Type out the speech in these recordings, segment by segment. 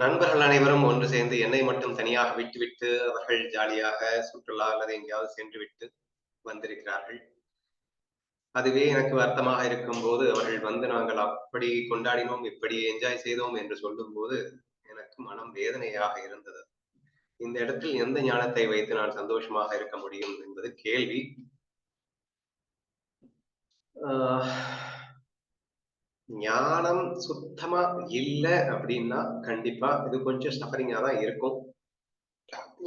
நண்பர்கள் அனைவரும் ஒன்று சேர்ந்து என்னை மட்டும் தனியாக விட்டுவிட்டு அவர்கள் ஜாலியாக சுற்றுலா அல்லது எங்கேயாவது சென்று விட்டு வந்திருக்கிறார்கள். அதுவே எனக்கு வருத்தமாக இருக்கும் போது அவர்கள் வந்து நாங்கள் அப்படி கொண்டாடினோம் இப்படி என்ஜாய் செய்தோம் என்று சொல்லும் போது எனக்கு மனம் வேதனையாக இருந்தது. இந்த இடத்தில் எந்த ஞானத்தை வைத்து நான் சந்தோஷமாக இருக்க முடியும் என்பது கேள்வி. ஆஹ் ஞானம் சுத்தமா இல்லை அப்படின்னா கண்டிப்பா இது கொஞ்சம் சஃபரிங்கா தான் இருக்கும்.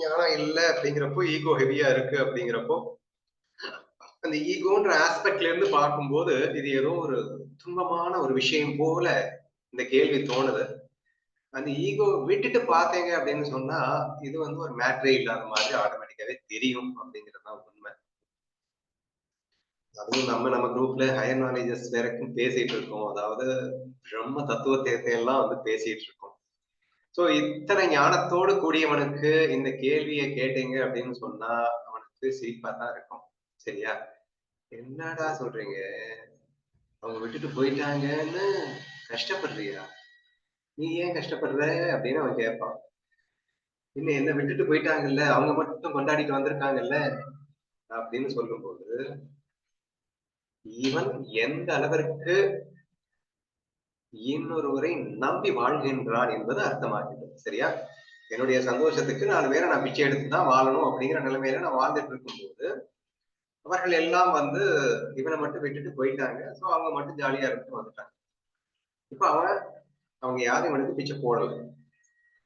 ஞானம் இல்லை அப்படிங்கிறப்போ ஈகோ ஹெவியா இருக்கு அப்படிங்கிறப்போ அந்த ஈகோன்ற ஆஸ்பெக்ட்ல இருந்து பார்க்கும்போது இது ஏதோ ஒரு துன்பமான ஒரு விஷயம் போல இந்த கேள்வி தோணுது. அந்த ஈகோ விட்டுட்டு பார்த்தீங்க அப்படின்னு சொன்னா இது வந்து ஒரு மேட்ரே இல்லாத மாதிரி ஆட்டோமேட்டிக்காவே தெரியும் அப்படிங்கிறது தான் உண்மை. அதுவும் நம்ம நம்ம குரூப்ல ஹையர் நாலேஜஸ் வரைக்கும் பேசிட்டு இருக்கோம். அதாவது பிரம்ம தத்துவத்தை எல்லாம் வந்து பேசிட்டு இருக்கோம். சோ இத்தனை ஞானத்தோடு கூடியவனுக்கு இந்த கேள்வியை கேட்டீங்க அப்படின்னு சொன்னா அவனுக்கு சிரிப்பா தான் இருக்கும். சரியா? என்னடா சொல்றீங்க? அவங்க விட்டுட்டு போயிட்டாங்கன்னு கஷ்டப்படுறியா? நீ ஏன் கஷ்டப்படுற? அப்படின்னு அவன் கேட்பான். இன்னும் என்ன விட்டுட்டு போயிட்டாங்கல்ல? அவங்க மட்டும் கொண்டாடிட்டு வந்திருக்காங்கல்ல? அப்படின்னு சொல்லும்போது இவன் எந்த அளவிற்கு இன்னொருவரை நம்பி வாழ்கின்றான் என்பது அர்த்தமாகிறது சரியா? என்னுடைய சந்தோஷத்துக்கு நாலு பேரை நான் பிச்சை எடுத்து தான் வாழணும் அப்படிங்கிற நிலைமையில நான் வாழ்ந்துட்டு இருக்கும்போது அவர்கள் எல்லாம் வந்து இவனை மட்டும் விட்டுட்டு போயிட்டாங்க. சோ அவங்க மட்டும் ஜாலியா இருந்துட்டு வந்துட்டாங்க. இப்ப அவன் அவங்க யாரும் இவனுக்கு பிச்சை போடல.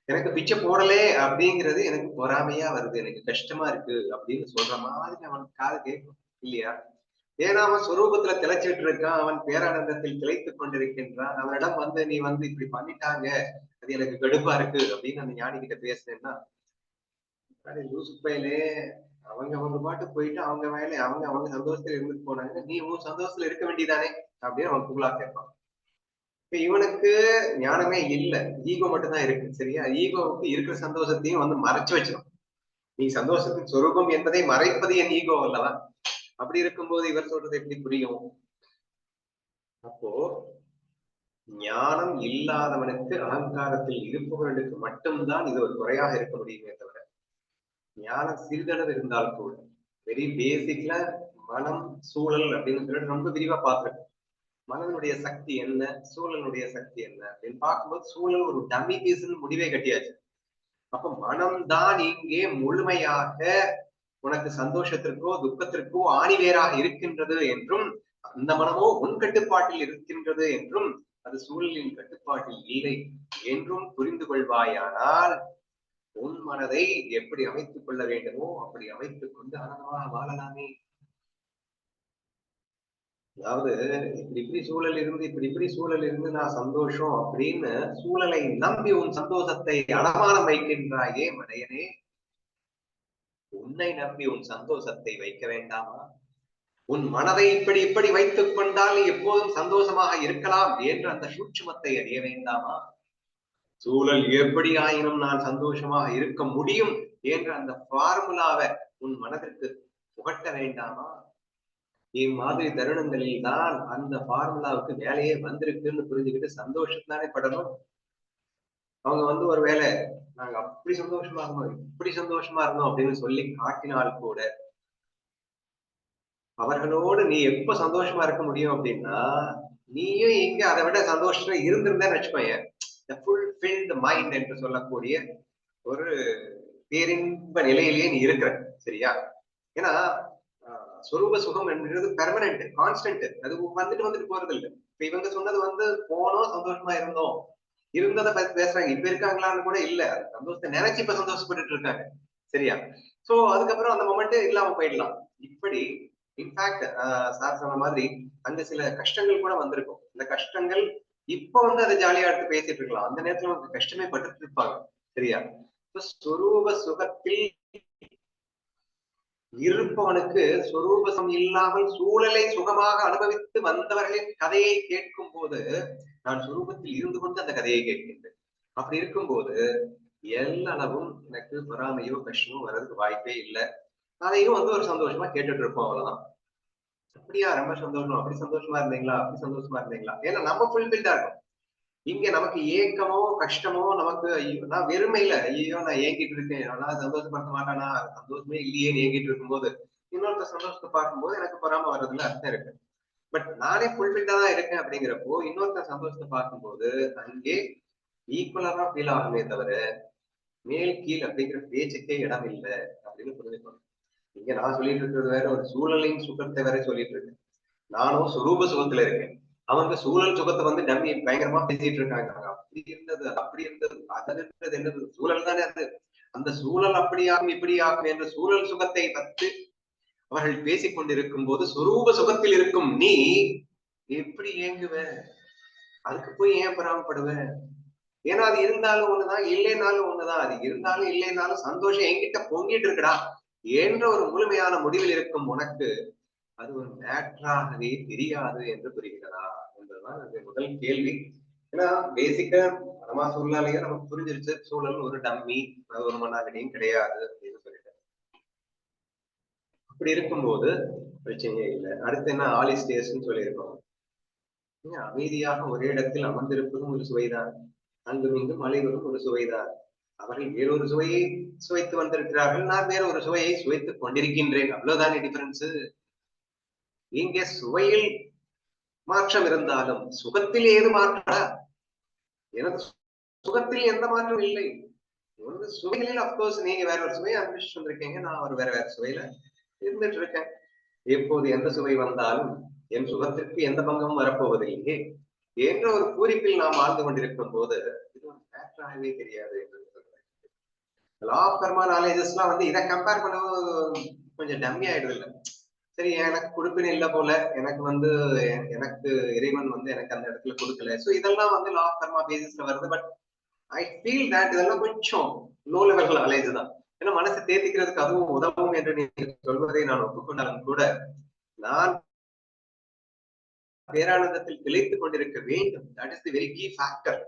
எனக்கு பிச்சை போடலே அப்படிங்கிறது எனக்கு பொறாமையா வருது. எனக்கு கஷ்டமா இருக்கு அப்படின்னு சொல்ற மாதிரி அவனுக்கு காது கேட்கும். இல்லையா? ஏன்னா அவன் சுரூபத்துல திளைச்சிட்டு இருக்கான் அவன் பேரானந்தத்தில் திளைத்துக் கொண்டிருக்கின்றான். அவனிடம் வந்து நீ வந்து இப்படி பண்ணிட்டாங்க அது எனக்கு கடுப்பா இருக்கு அப்படின்னு அந்த ஞானி கிட்ட பேசுனேன்னா லூசு பையலே அவங்க அவங்க பாட்டு போயிட்டு அவங்க வேலை அவங்க அவங்க சந்தோஷத்துல இருந்துட்டு போனாங்க. நீ உன் சந்தோஷத்துல இருக்க வேண்டியதானே? அப்படின்னு அவன் புகழா கேட்பான். இப்ப இவனுக்கு ஞானமே இல்ல. ஈகோ மட்டும்தான் இருக்கு சரியா? ஈகோவுக்கு இருக்கிற சந்தோஷத்தையும் வந்து மறைச்சு வச்சிடும் நீ சந்தோஷத்தின் சொரூபம் என்பதை மறைப்பது என் ஈகோ அல்லவா? அப்படி இருக்கும்போது இவர் சொல்றது எப்படி புரியும்? அப்போ ஞானம் இல்லாதவனுக்கு அலங்காரத்தில் இருப்பவர்களுக்கு மட்டும்தான் இது ஒரு குறையாக இருக்க முடியுமே தவிர ஞானம் சிறிதளவு இருந்தால் கூட வெரி பேசிக்ல மனம் சூழல் அப்படின்னு சொல்லிட்டு ரொம்ப விரிவா பார்த்துருக்கோம். மனதனுடைய சக்தி என்ன சூழலுடைய சக்தி என்ன அப்படின்னு பார்க்கும்போது சூழல் ஒரு டம்மி பீஸ்ன்னு முடிவே கட்டியாச்சு. அப்ப மனம்தான் இங்கே முழுமையாக உனக்கு சந்தோஷத்திற்கோ துக்கத்திற்கோ ஆணிவேராக இருக்கின்றது என்றும் அந்த மனமோ உன் கட்டுப்பாட்டில் இருக்கின்றது என்றும் அது சூழலின் கட்டுப்பாட்டில் இல்லை என்றும் புரிந்து கொள்வாயானால் உன் மனதை எப்படி அமைத்துக் கொள்ள வேண்டுமோ அப்படி அமைத்துக் கொண்டு ஆனந்தமாக வாழலாமே. அதாவது இப்படி இப்படி சூழல் இருந்து இப்படி இப்படி சூழல் இருந்து நான் சந்தோஷம் அப்படின்னு சூழலை நம்பி உன் சந்தோஷத்தை அடமானம் வைக்கின்றாயே மடையனே. உன்னை நம்பி உன் சந்தோஷத்தை வைக்க வேண்டாமா? உன் மனதை இப்படி இப்படி வைத்துக் கொண்டால் எப்போதும் சந்தோஷமாக இருக்கலாம் என்று அந்த சூட்சுமத்தை அறிய வேண்டாமா? சூழல் எப்படி ஆயினும் நான் சந்தோஷமாக இருக்க முடியும் என்ற அந்த ஃபார்முலாவை உன் மனதிற்கு புகட்ட வேண்டாமா? இம்மாதிரி தருணங்களில் தான் அந்த ஃபார்முலாவுக்கு வேலையே வந்திருக்குன்னு புரிஞ்சுக்கிட்டு சந்தோஷத்தானே படணும். அவங்க வந்து ஒரு வேலை நாங்க அப்படி சந்தோஷமா இருந்தோம் இப்படி சந்தோஷமா இருந்தோம் அப்படின்னு சொல்லி காட்டினால் கூட அவர்களோடு நீ எப்ப சந்தோஷமா இருக்க முடியும் அப்படின்னா நீயும் இங்க அதை விட சந்தோஷமா இருந்திருந்தேன்னு வச்சுக்கோயேன். ஃபுல்ஃபில்டு மைண்ட் என்று சொல்லக்கூடிய ஒரு பேரின்ப நிலையிலேயே நீ இருக்கிற சரியா? ஏன்னா சொரூப சுகம் என்கிறது பெர்மனன்ட் கான்ஸ்டன்ட் அது வந்துட்டு வந்துட்டு போறது இல்லை இப்ப இவங்க சொன்னது வந்து போனோம் சந்தோஷமா இருந்தோம். இருந்ததை பத்தி பேசுறாங்க. இப்ப இருக்காங்களான்னு கூட இல்ல. சந்தோஷத்தை நினைச்சு இப்ப சந்தோஷப்பட்டுட்டு இருக்காங்க. சரியா? சோ அதுக்கப்புறம் அந்த மொமெண்ட் இல்லாம போயிடலாம். இப்படி இன்ஃபேக்ட் சார் சொன்ன மாதிரி அங்க சில கஷ்டங்கள் கூட வந்திருக்கும். இந்த கஷ்டங்கள் இப்ப வந்து அதை ஜாலியா எடுத்து பேசிட்டு இருக்கலாம். அந்த நேரத்துல அவங்க கஷ்டமே பட்டுட்டு இருப்பாங்க. சரியா? சொரூப சுகத்தில் இருப்பவனுக்கு சொரூபசம் இல்லாமல் சூழலை சுகமாக அனுபவித்து வந்தவர்களின் கதையை கேட்கும் போது நான் சுரூபத்தில் இருந்து கொண்டு அந்த கதையை கேட்கின்றேன். அப்படி இருக்கும்போது எல்லளவும் எனக்கு பொறாமையோ கஷ்டமோ வர்றதுக்கு வாய்ப்பே இல்லை. அதையும் வந்து ஒரு சந்தோஷமா கேட்டுட்டு இருப்போம் அவ்வளவுதான். அப்படியா ரொம்ப சந்தோஷம். அப்படி சந்தோஷமா இருந்தீங்களா? அப்படி சந்தோஷமா இருந்தீங்களா? ஏன்னா நம்ம ஃபுல்ஃபில்டா இருக்கும். இங்க நமக்கு ஏக்கமோ கஷ்டமோ நமக்கு ஐயோ நான் வெறுமையில ஐயோ நான் ஏங்கிட்டு இருக்கேன். நான் சந்தோஷப்படுத்த மாட்டானா? சந்தோஷமே இல்லையேன்னு ஏங்கிட்டு இருக்கும்போது இன்னொருத்த சந்தோஷத்தை பார்க்கும்போது எனக்கு பொறாம வர்றதுல அர்த்தம் இருக்கு. பட் நானே ஃபுல்ஃபில்டா தான் இருக்கேன் அப்படிங்கிறப்போ இன்னொருத்த சந்தோஷத்தை பார்க்கும்போது அங்கே ஈக்குவலா தான் ஃபீல் ஆகுமே தவிர மேல் கீழ் அப்படிங்கிற பேச்சுக்கே இடம் இல்லை அப்படின்னு புரிஞ்சுக்கணும். இங்க நான் சொல்லிட்டு இருக்கிறது வேற ஒரு சூழலின் சுகத்தை வேற சொல்லிட்டு இருக்கேன். நானும் சுரூப சுகத்துல இருக்கேன். அவங்க சூழல் சுகத்தை வந்து டம்மி பயங்கரமா பேசிட்டு இருக்காங்க. அப்படி இருந்தது அப்படி இருந்தது அதன் இருந்தது என்னது? சூழல் தானே அது. அந்த சூழல் அப்படியாகும் இப்படியாகும் என்ற சூழல் சுகத்தை பத்து அவர்கள் பேசிக் கொண்டிருக்கும் போது சுரூப சுகத்தில் இருக்கும் நீ எப்படி ஏங்குவ? அதுக்கு போய் ஏன் பராமப்படுவ ஏன்னா அது இருந்தாலும் ஒண்ணுதான் இல்லைனாலும் ஒண்ணுதான். அது இருந்தாலும் இல்லைனாலும் சந்தோஷம் என்கிட்ட பொங்கிட்டு இருக்குடா என்ற ஒரு முழுமையான முடிவில் இருக்கும் உனக்கு. அது ஒரு மேட்ராகவே தெரியாது என்று புரிகிறதா? என்பதுதான் அது முதல் கேள்வி. ஏன்னா பேசிக்கா பரமா சூழ்நிலையே நமக்கு புரிஞ்சிருச்சு. சூழல் ஒரு டம்மி அது ஒரு மண்ணாகடியும் கிடையாது. அப்படின்னு இப்படி இருக்கும்போது பிரச்சனையே இல்லை. அடுத்து என்ன ஆலி ஸ்டேஸ்ன்னு சொல்லியிருக்கோம். அமைதியாக ஒரே இடத்தில் அமர்ந்திருப்பதும் ஒரு சுவைதான். அங்கும் இங்கும் அலைவதும் ஒரு சுவைதான். அவர்கள் வேறொரு சுவையை சுவைத்து வந்திருக்கிறார்கள். நான் வேற ஒரு சுவையை சுவைத்துக் கொண்டிருக்கின்றேன். அவ்வளவுதானே டிஃபரன்ஸ் இங்கே சுவையில் மாற்றம் இருந்தாலும் சுகத்தில் ஏது மாற்றா? எனக்கு சுகத்தில் எந்த மாற்றம் இல்லை. வந்து சுவைகளில் அப்கோர்ஸ் நீங்க வேற ஒரு சுவையை அனுபவிச்சு வந்திருக்கீங்க. நான் ஒரு வேற வேற சுவையில இருந்துட்டு இருக்கேன் எப்போது எந்த சுவை வந்தாலும் என் சுகத்திற்கு எந்த பங்கமும் வரப்போவதில்லையே. என்ற ஒரு பூரிப்பில் நாம் வாழ்ந்து கொண்டிருக்கும் போது இது ஒரு மேட்டராகவே தெரியாது என்று லா ஆஃப் கர்மா நாலேஜஸ் எல்லாம் வந்து இதை கம்பேர் பண்ணவும் கொஞ்சம் டம்மி ஆயிடுது இல்லை சரி எனக்கு கொடுப்பின இல்லை போல எனக்கு வந்து எனக்கு இறைவன் வந்து எனக்கு அந்த இடத்துல கொடுக்கல. ஸோ இதெல்லாம் வந்து லா ஆஃப் கர்மா பேசிஸ்ல வருது. பட் ஐ ஃபீல் தட் இதெல்லாம் கொஞ்சம் லோ லெவல் நாலேஜ் தான் ஏன்னா மனசை தேத்திக்கிறதுக்கு அதுவும் உதவும் என்று நீங்க சொல்வதை நான் ஒப்புக்கொண்டாலும் கூட நான் பேரானந்தத்தில் திளைத்துக் கொண்டிருக்க வேண்டும். That is the very key factor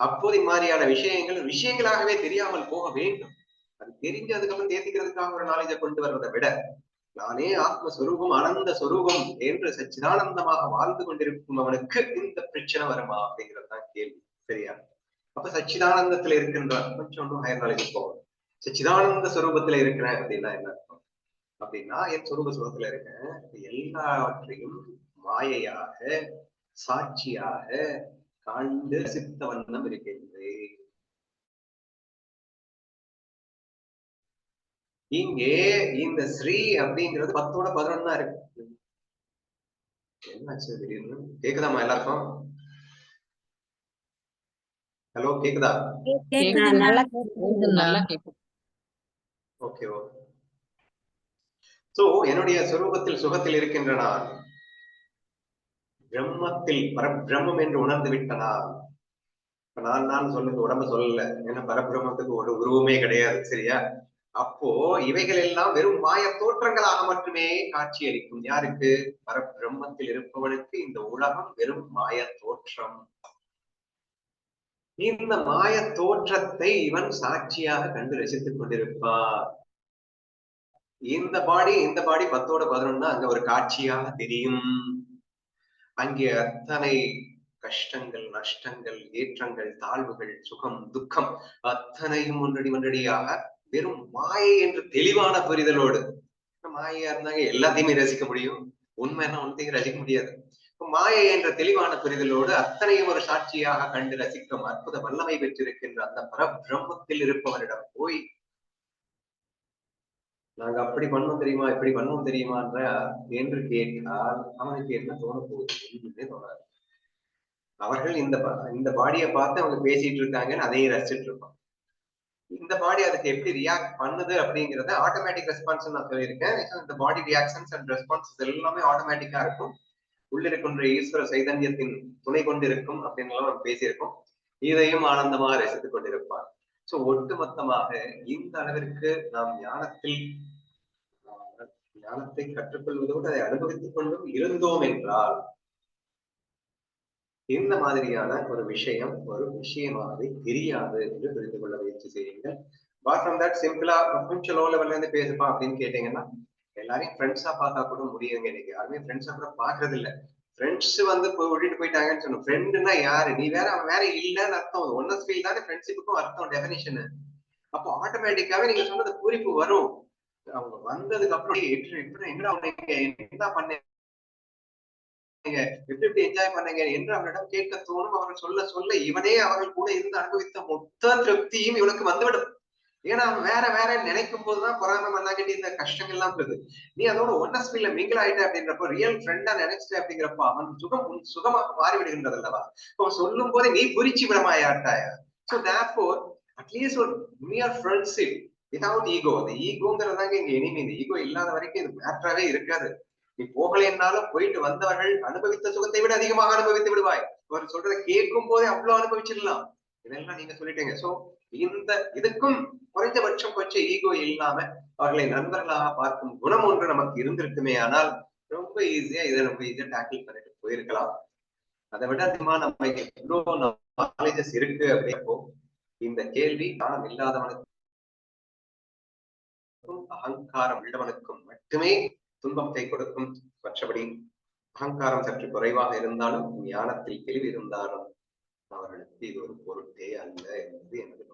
அப்போது மாதிரியான விஷயங்கள் விஷயங்களாகவே தெரியாமல் போக வேண்டும். அது தெரிஞ்சு அதுக்கப்புறம் தேத்திக்கிறதுக்காக ஒரு நாலேஜை கொண்டு வர்றதை விட நானே ஆத்மஸ்வரூபம் ஆனந்த ஸ்வரூபம் என்று சச்சிதானந்தமாக வாழ்ந்து கொண்டிருக்கும் அவனுக்கு இந்த பிரச்சனை வருமா அப்படிங்கிறது தான் கேள்வி. சரியா? அப்ப சச்சிதானந்தத்துல இருக்கின்ற கொஞ்சம் ஒன்றும் ஹையர் நாலேஜ் போகணும். சச்சிதானந்த ஸ்வரூபத்துல இருக்கிறேன் அப்படின்னா என்ன அர்த்தம்? அப்படின்னா என் சொரூப சுகத்துல இருக்கேன் எல்லாவற்றையும் மாயையாக சாட்சியாக கண்டு சித்த வண்ணம் இருக்கின்றேன். இங்கே இந்த ஸ்ரீ அப்படிங்கிறது பத்தோட பதினொன்னா இருக்கு. என்னாச்சு திடீர்னு? கேக்குதாமா எல்லாருக்கும்? ஹலோ கேக்குதா. ஓகே ஓகே சோ என்னுடைய சுரூபத்தில் சுகத்தில் இருக்கின்ற நான் பிரம்மத்தில் பரபிரம்மம் என்று உணர்ந்து விட்ட நான் நான் நான் சொல்லுங்க உடம்பு சொல்லல. ஏன்னா பரபிரம்மத்துக்கு ஒரு உருவமே கிடையாது சரியா? அப்போ இவைகள் எல்லாம் வெறும் மாய தோற்றங்களாக மட்டுமே காட்சி அளிக்கும் யாருக்கு? பரபிரம்மத்தில் இருப்பவனுக்கு இந்த உலகம் வெறும் மாய தோற்றம். இந்த மாய தோற்றத்தை இவன் சாட்சியாக கண்டு ரசித்துக் கொண்டிருப்பார். இந்த பாடி இந்த பாடி பத்தோட பதினொன்னு அங்க ஒரு காட்சியாக தெரியும். அங்கே அத்தனை கஷ்டங்கள் நஷ்டங்கள் ஏற்றங்கள் தாழ்வுகள் சுகம் துக்கம் அத்தனையும் ஒன்றடி ஒன்றடியாக வெறும் மாயை என்று தெளிவான புரிதலோடு. மாயையா இருந்தாங்க எல்லாத்தையுமே ரசிக்க முடியும். உண்மை என்ன ஒன்றையும் ரசிக்க முடியாது. மாயை என்ற தெளிவான புரிதலோடு அத்தனையும் ஒரு சாட்சியாக கண்டு ரசிக்கும் அற்புத வல்லமை பெற்றிருக்கின்ற அந்த பரபிரம்மத்தில் இருப்பவரிடம் போய் நாங்க அப்படி பண்ணோம் தெரியுமா? இப்படி பண்ணோம் தெரியுமான்ற என்று கேட்டால் அவனுக்கு என்ன தோண போகுது தோணாது. அவர்கள் இந்த இந்த பாடியை பார்த்து அவங்க பேசிட்டு இருக்காங்கன்னு அதையும் ரசிச்சுட்டு இருப்பான் இந்த பாடி அதுக்கு எப்படி ரியாக்ட் பண்ணுது அப்படிங்கறத ஆட்டோமேட்டிக் ரெஸ்பான்ஸ் நான் சொல்லியிருக்கேன். இந்த பாடி ரியாக்ஷன்ஸ் அண்ட் ரெஸ்பான்சஸ் எல்லாமே ஆட்டோமேட்டிக்கா இருக்கும். உள்ளிருக்கின்ற ஈஸ்வர சைதன்யத்தின் துணை கொண்டிருக்கும் அப்படின்னு நம்ம பேசியிருக்கோம். இதையும் ஆனந்தமாக ரசித்துக் கொண்டிருப்பார். சோ ஒட்டுமொத்தமாக இந்த அளவிற்கு நாம் ஞானத்தில் ஞானத்தை கற்றுக்கொள்வதோடு அதை அனுபவித்துக் கொண்டும் இருந்தோம் என்றால் இந்த மாதிரியான ஒரு விஷயம் ஒரு விஷயமானது தெரியாது என்று தெரிந்து கொள்ள முயற்சி செய்யுங்கள். பாட் ஃப்ரம் தட் சிம்பிளா கொஞ்சம் லோ லெவல்ல இருந்து பேசுப்பா அப்படின்னு கேட்டீங்கன்னா எல்லாரையும் ஃப்ரெண்ட்ஸா பார்த்தா கூட முடியுங்க எனக்கு. யாருமே ஃப்ரெண்ட்ஸா கூட பாக்குறது இல்ல ஃப்ரெண்ட்ஸ் வந்து போய் விட்டுட்டு போயிட்டாங்கன்னு சொன்னோம் ஃப்ரெண்டுனா யாரு? நீ வேற அவன் வேற இல்லன்னு அர்த்தம். ஒன்னஸ் ஃபீல் தானே ஃப்ரெண்ட்ஷிப்புக்கும் அர்த்தம் டெஃபினேஷன் அப்போ ஆட்டோமேட்டிக்காவே நீங்க சொன்னது பூரிப்பு வரும். அவங்க வந்ததுக்கு அப்புறம் "ஏய், எப்படி என்னடா பண்ணீங்க? என்ன பண்ணீங்க? எப்படி எப்படி என்ஜாய் பண்ணீங்க? என்று அவரிடம் கேட்க தோணும். அவர்கள் சொல்ல சொல்ல இவனே அவர்கள் கூட இருந்து அனுபவித்த மொத்த திருப்தியும் இவனுக்கு வந்துவிடும். ஏன்னா வேற வேற நினைக்கும் போதுதான் பொறாம மண்ணாக்கிட்டு இந்த கஷ்டங்கள் எல்லாம் வருது. நீ அதோட ஒன்னஸ் ஃபீல்ல மிங்கிள் ஆயிட்ட அப்படின்றப்போ ரியல் ஃப்ரெண்டா நினைச்சிட்ட அப்படிங்கிறப்ப அவன் சுகம் சுகமாக மாறி விடுகின்றது அல்லவா? இப்போ சொல்லும் போதே நீ புரிச்சு விடமாயாட்டாயா? ஸோ தேர்ஃபோர் அட்லீஸ்ட் ஒரு மியர் ஃப்ரெண்ட்ஷிப் விதவுட் ஈகோ அந்த ஈகோங்கிறதாங்க இங்க இனிமே இந்த ஈகோ இல்லாத வரைக்கும் இது மேட்டராகவே இருக்காது. நீ போகலைன்னாலும் போயிட்டு வந்தவர்கள் அனுபவித்த சுகத்தை விட அதிகமாக அனுபவித்து விடுவாய். அவர் சொல்றதை கேட்கும் போதே அவ்வளவு அனுபவிச்சிடலாம். இதெல்லாம் நீங்க சொல்லிட்டீங்க. சோ இந்த இதுக்கும் குறைந்தபட்சம் கொஞ்சம் ஈகோ இல்லாம அவர்களை நண்பர்களாக பார்க்கும் குணம் ஒன்று நமக்கு இருந்திருக்குமே ஆனால் ரொம்ப ஈஸியா இதை ரொம்ப ஈஸியா டேக்கிள் பண்ணிட்டு போயிருக்கலாம். அதை விட அதிகமா நம்ம எவ்வளோ நாலேஜஸ் இருக்கு அப்படின்றப்போ இந்த கேள்வி ஞானம் இல்லாதவனுக்கும் அகங்காரம் உள்ளவனுக்கும் மட்டுமே துன்பத்தை கொடுக்கும். மற்றபடி அகங்காரம் சற்று குறைவாக இருந்தாலும் ஞானத்தில் தெளிவு இருந்தாலும் அவர்களுக்கு இது ஒரு பொருட்டே அல்ல என்பது எனது